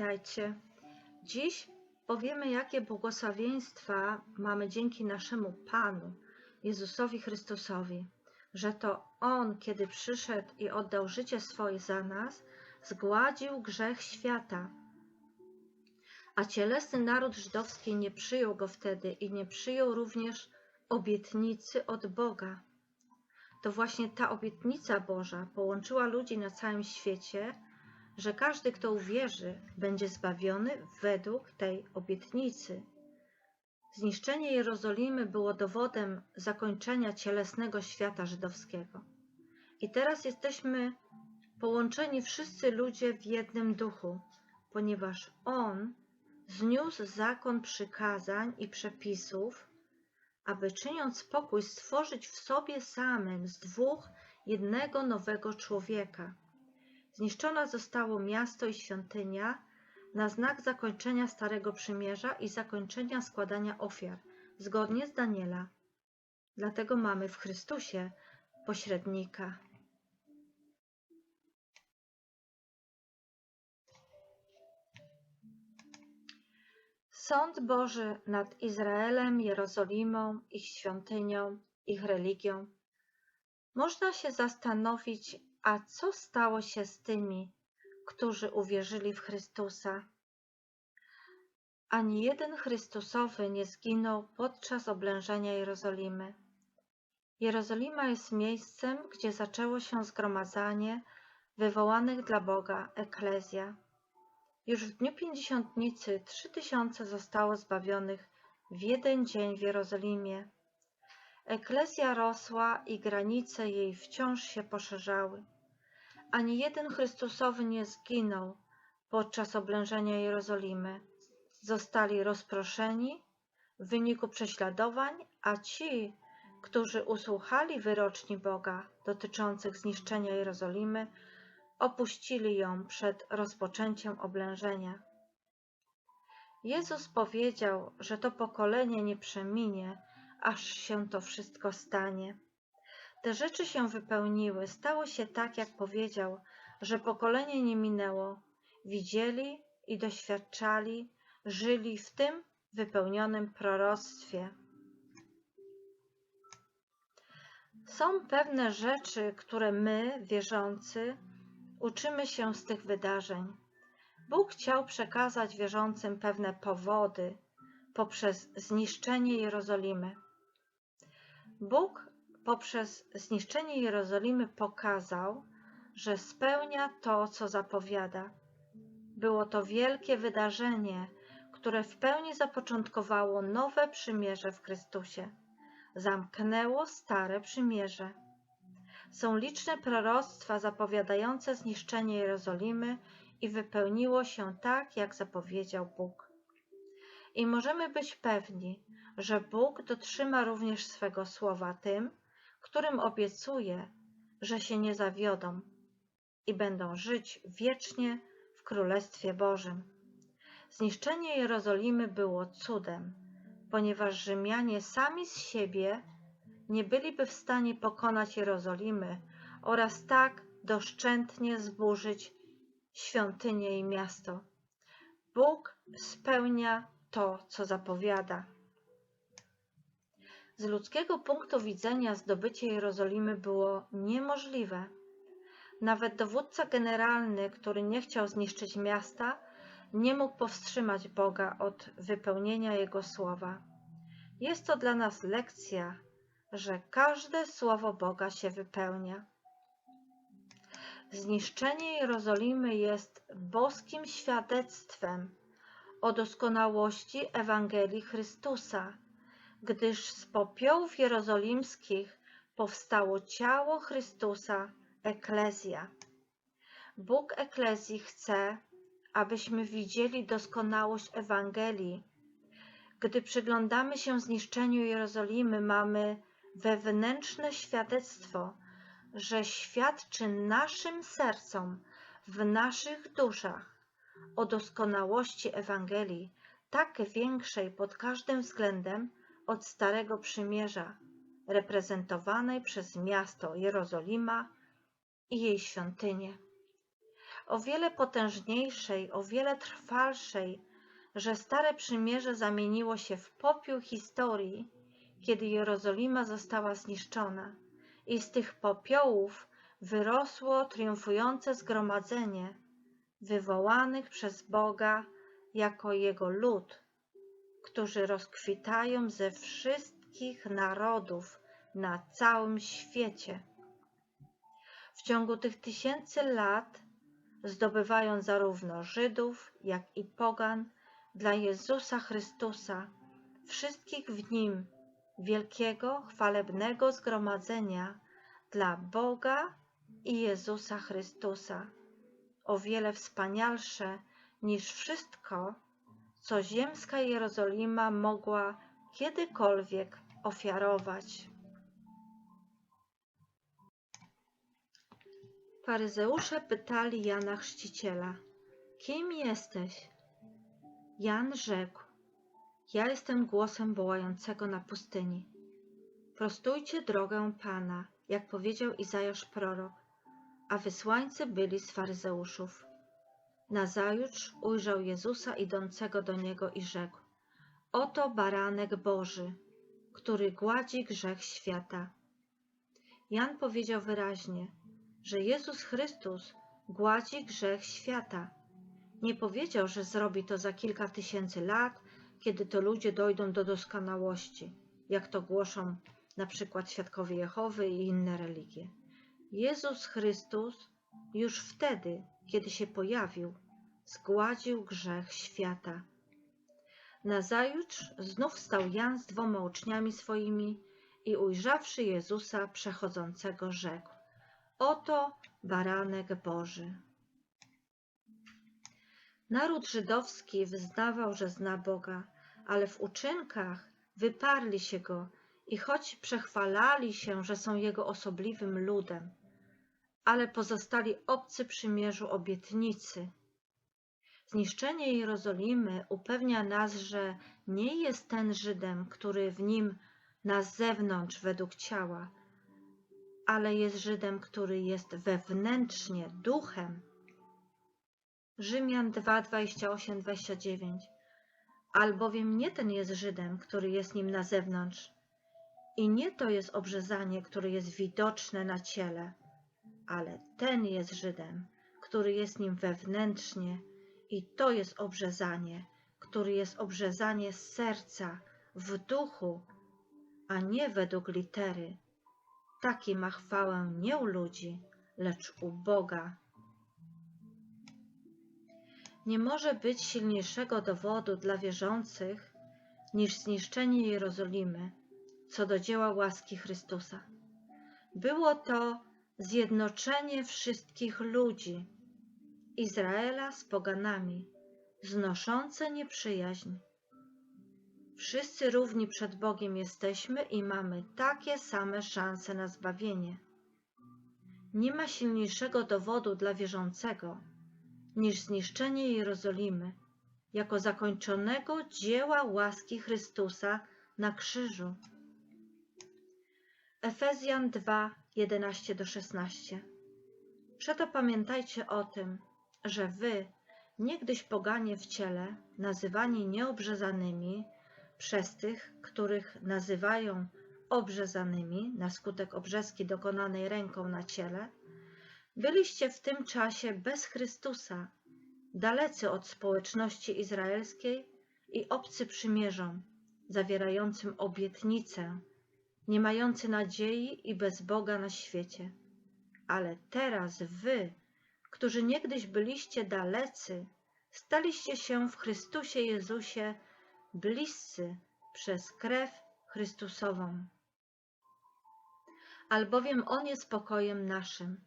Witajcie. Dziś powiemy, jakie błogosławieństwa mamy dzięki naszemu Panu, Jezusowi Chrystusowi, że to On, kiedy przyszedł i oddał życie swoje za nas, zgładził grzech świata. A cielesny naród żydowski nie przyjął go wtedy i nie przyjął również obietnicy od Boga. To właśnie ta obietnica Boża połączyła ludzi na całym świecie, że każdy, kto uwierzy, będzie zbawiony według tej obietnicy. Zniszczenie Jerozolimy było dowodem zakończenia cielesnego świata żydowskiego. I teraz jesteśmy połączeni wszyscy ludzie w jednym duchu, ponieważ On zniósł zakon przykazań i przepisów, aby czyniąc pokój stworzyć w sobie samym z dwóch jednego nowego człowieka. Zniszczona zostało miasto i świątynia na znak zakończenia Starego Przymierza i zakończenia składania ofiar, zgodnie z Daniela. Dlatego mamy w Chrystusie pośrednika. Sąd Boży nad Izraelem, Jerozolimą, ich świątynią, ich religią. Można się zastanowić, a co stało się z tymi, którzy uwierzyli w Chrystusa? Ani jeden Chrystusowy nie zginął podczas oblężenia Jerozolimy. Jerozolima jest miejscem, gdzie zaczęło się zgromadzanie wywołanych dla Boga eklezja. Już w dniu pięćdziesiątnicy trzy tysiące zostało zbawionych w jeden dzień w Jerozolimie. Eklezja rosła i granice jej wciąż się poszerzały. Ani jeden Chrystusowy nie zginął podczas oblężenia Jerozolimy. Zostali rozproszeni w wyniku prześladowań, a ci, którzy usłuchali wyroczni Boga dotyczących zniszczenia Jerozolimy, opuścili ją przed rozpoczęciem oblężenia. Jezus powiedział, że to pokolenie nie przeminie, aż się to wszystko stanie. Te rzeczy się wypełniły, stało się tak, jak powiedział, że pokolenie nie minęło. Widzieli i doświadczali, żyli w tym wypełnionym proroctwie. Są pewne rzeczy, które my, wierzący, uczymy się z tych wydarzeń. Bóg chciał przekazać wierzącym pewne powody poprzez zniszczenie Jerozolimy. Bóg poprzez zniszczenie Jerozolimy pokazał, że spełnia to, co zapowiada. Było to wielkie wydarzenie, które w pełni zapoczątkowało nowe przymierze w Chrystusie. Zamknęło stare przymierze. Są liczne proroctwa zapowiadające zniszczenie Jerozolimy i wypełniło się tak, jak zapowiedział Bóg. I możemy być pewni, że Bóg dotrzyma również swego słowa tym, którym obiecuje, że się nie zawiodą i będą żyć wiecznie w Królestwie Bożym. Zniszczenie Jerozolimy było cudem, ponieważ Rzymianie sami z siebie nie byliby w stanie pokonać Jerozolimy oraz tak doszczętnie zburzyć świątynię i miasto. Bóg spełnia to, co zapowiada. Z ludzkiego punktu widzenia zdobycie Jerozolimy było niemożliwe. Nawet dowódca generalny, który nie chciał zniszczyć miasta, nie mógł powstrzymać Boga od wypełnienia Jego słowa. Jest to dla nas lekcja, że każde słowo Boga się wypełnia. Zniszczenie Jerozolimy jest boskim świadectwem o doskonałości Ewangelii Chrystusa, gdyż z popiołów jerozolimskich powstało ciało Chrystusa, Eklezja. Bóg Eklezji chce, abyśmy widzieli doskonałość Ewangelii. Gdy przyglądamy się zniszczeniu Jerozolimy, mamy wewnętrzne świadectwo, że świadczy naszym sercom, w naszych duszach o doskonałości Ewangelii, tak większej pod każdym względem od Starego Przymierza, reprezentowanej przez miasto Jerozolima i jej świątynię. o wiele potężniejszej, o wiele trwalszej, że Stare Przymierze zamieniło się w popiół historii, kiedy Jerozolima została zniszczona i z tych popiołów wyrosło triumfujące zgromadzenie wywołanych przez Boga jako Jego lud, którzy rozkwitają ze wszystkich narodów na całym świecie. W ciągu tych tysięcy lat zdobywają zarówno Żydów, jak i Pogan dla Jezusa Chrystusa, wszystkich w Nim wielkiego, chwalebnego zgromadzenia dla Boga i Jezusa Chrystusa, o wiele wspanialsze niż wszystko, co ziemska Jerozolima mogła kiedykolwiek ofiarować. Faryzeusze pytali Jana Chrzciciela: Kim jesteś? Jan rzekł: Ja jestem głosem wołającego na pustyni. Prostujcie drogę Pana, jak powiedział Izajasz prorok, a wysłańcy byli z faryzeuszów. Nazajutrz ujrzał Jezusa idącego do niego i rzekł: Oto baranek Boży, który gładzi grzech świata. Jan powiedział wyraźnie, że Jezus Chrystus gładzi grzech świata. Nie powiedział, że zrobi to za kilka tysięcy lat, kiedy to ludzie dojdą do doskonałości, jak to głoszą na przykład świadkowie Jehowy i inne religie. Jezus Chrystus już wtedy, kiedy się pojawił, zgładził grzech świata. Nazajutrz znów stał Jan z dwoma uczniami swoimi i ujrzawszy Jezusa przechodzącego rzekł Oto baranek Boży. Naród żydowski wyznawał, że zna Boga, ale w uczynkach wyparli się Go i choć przechwalali się, że są Jego osobliwym ludem, ale pozostali obcy przymierzu obietnicy. Zniszczenie Jerozolimy upewnia nas, że nie jest ten Żydem, który w nim na zewnątrz według ciała, ale jest Żydem, który jest wewnętrznie duchem. Rzymian 2, 28, 29. Albowiem nie ten jest Żydem, który jest nim na zewnątrz, i nie to jest obrzezanie, które jest widoczne na ciele, ale ten jest Żydem, który jest nim wewnętrznie, i to jest obrzezanie, który jest obrzezanie z serca, w duchu, a nie według litery. Taki ma chwałę nie u ludzi, lecz u Boga. Nie może być silniejszego dowodu dla wierzących niż zniszczenie Jerozolimy co do dzieła łaski Chrystusa. Było to zjednoczenie wszystkich ludzi, Izraela z poganami, znoszące nieprzyjaźń. Wszyscy równi przed Bogiem jesteśmy i mamy takie same szanse na zbawienie. Nie ma silniejszego dowodu dla wierzącego niż zniszczenie Jerozolimy jako zakończonego dzieła łaski Chrystusa na krzyżu. Efezjan 2, 11-16 Przeto pamiętajcie o tym, że wy, niegdyś poganie w ciele, nazywani nieobrzezanymi przez tych, których nazywają obrzezanymi na skutek obrzeski dokonanej ręką na ciele, byliście w tym czasie bez Chrystusa, dalecy od społeczności izraelskiej i obcy przymierzom, zawierającym obietnicę, nie mający nadziei i bez Boga na świecie. Ale teraz wy, którzy niegdyś byliście dalecy, staliście się w Chrystusie Jezusie bliscy przez krew Chrystusową. Albowiem On jest pokojem naszym.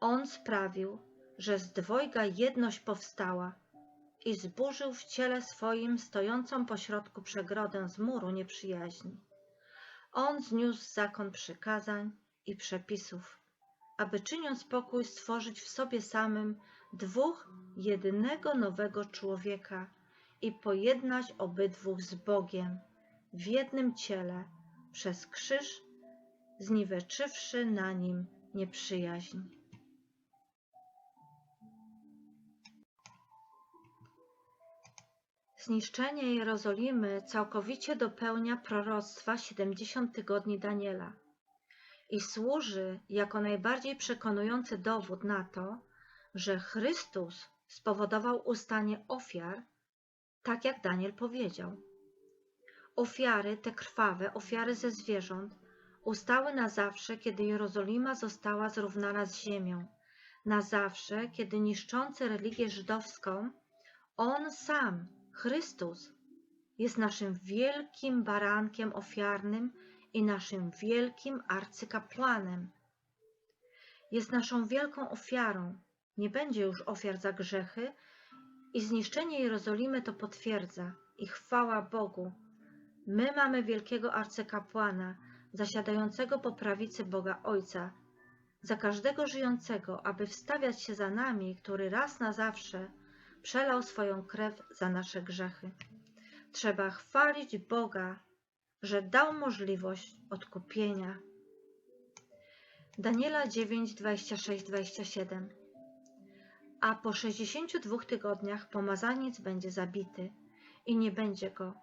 On sprawił, że z dwojga jedność powstała i zburzył w ciele swoim stojącą pośrodku przegrodę z muru nieprzyjaźni. On zniósł zakon przykazań i przepisów, aby czyniąc pokój stworzyć w sobie samym dwóch jednego nowego człowieka i pojednać obydwóch z Bogiem w jednym ciele przez krzyż, zniweczywszy na nim nieprzyjaźń. Zniszczenie Jerozolimy całkowicie dopełnia proroctwa 70 tygodni Daniela i służy jako najbardziej przekonujący dowód na to, że Chrystus spowodował ustanie ofiar, tak jak Daniel powiedział. Ofiary, te krwawe, ofiary ze zwierząt, ustały na zawsze, kiedy Jerozolima została zrównana z ziemią, na zawsze, kiedy niszczący religię żydowską, On sam, Chrystus, jest naszym wielkim barankiem ofiarnym i naszym wielkim arcykapłanem. Jest naszą wielką ofiarą. Nie będzie już ofiar za grzechy i zniszczenie Jerozolimy to potwierdza. I chwała Bogu. My mamy wielkiego arcykapłana, zasiadającego po prawicy Boga Ojca, za każdego żyjącego, aby wstawiać się za nami, który raz na zawsze przelał swoją krew za nasze grzechy. Trzeba chwalić Boga, że dał możliwość odkupienia. Daniela 9, 26, 27 A po 62 tygodniach pomazaniec będzie zabity i nie będzie go.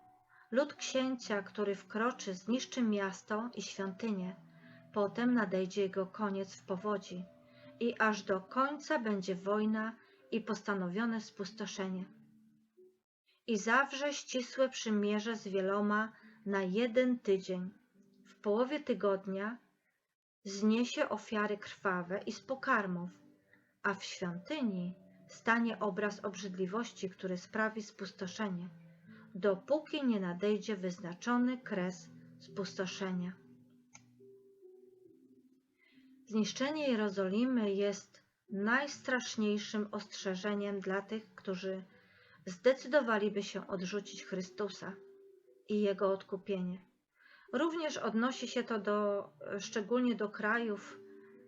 Lud księcia, który wkroczy, zniszczy miasto i świątynię. Potem nadejdzie jego koniec w powodzi i aż do końca będzie wojna i postanowione spustoszenie. I zawrze ścisłe przymierze z wieloma na jeden tydzień. W połowie tygodnia zniesie ofiary krwawe i z pokarmów, a w świątyni stanie obraz obrzydliwości, który sprawi spustoszenie, dopóki nie nadejdzie wyznaczony kres spustoszenia. Zniszczenie Jerozolimy jest najstraszniejszym ostrzeżeniem dla tych, którzy zdecydowaliby się odrzucić Chrystusa i Jego odkupienie. Również odnosi się to do, szczególnie do krajów,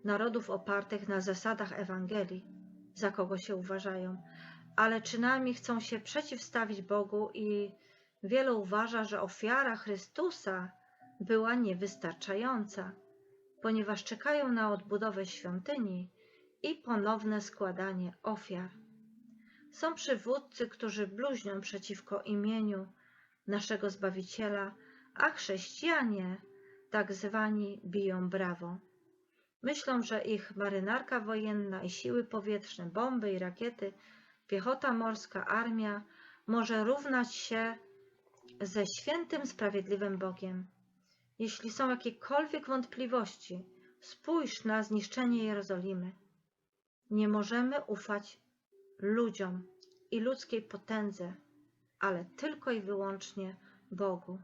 narodów opartych na zasadach Ewangelii, za kogo się uważają, ale czynami chcą się przeciwstawić Bogu i wielu uważa, że ofiara Chrystusa była niewystarczająca, ponieważ czekają na odbudowę świątyni i ponowne składanie ofiar. Są przywódcy, którzy bluźnią przeciwko imieniu naszego Zbawiciela, a chrześcijanie, tak zwani, biją brawo. Myślą, że ich marynarka wojenna i siły powietrzne, bomby i rakiety, piechota morska, armia może równać się ze świętym, sprawiedliwym Bogiem. Jeśli są jakiekolwiek wątpliwości, spójrz na zniszczenie Jerozolimy. Nie możemy ufać ludziom i ludzkiej potędze, ale tylko i wyłącznie Bogu.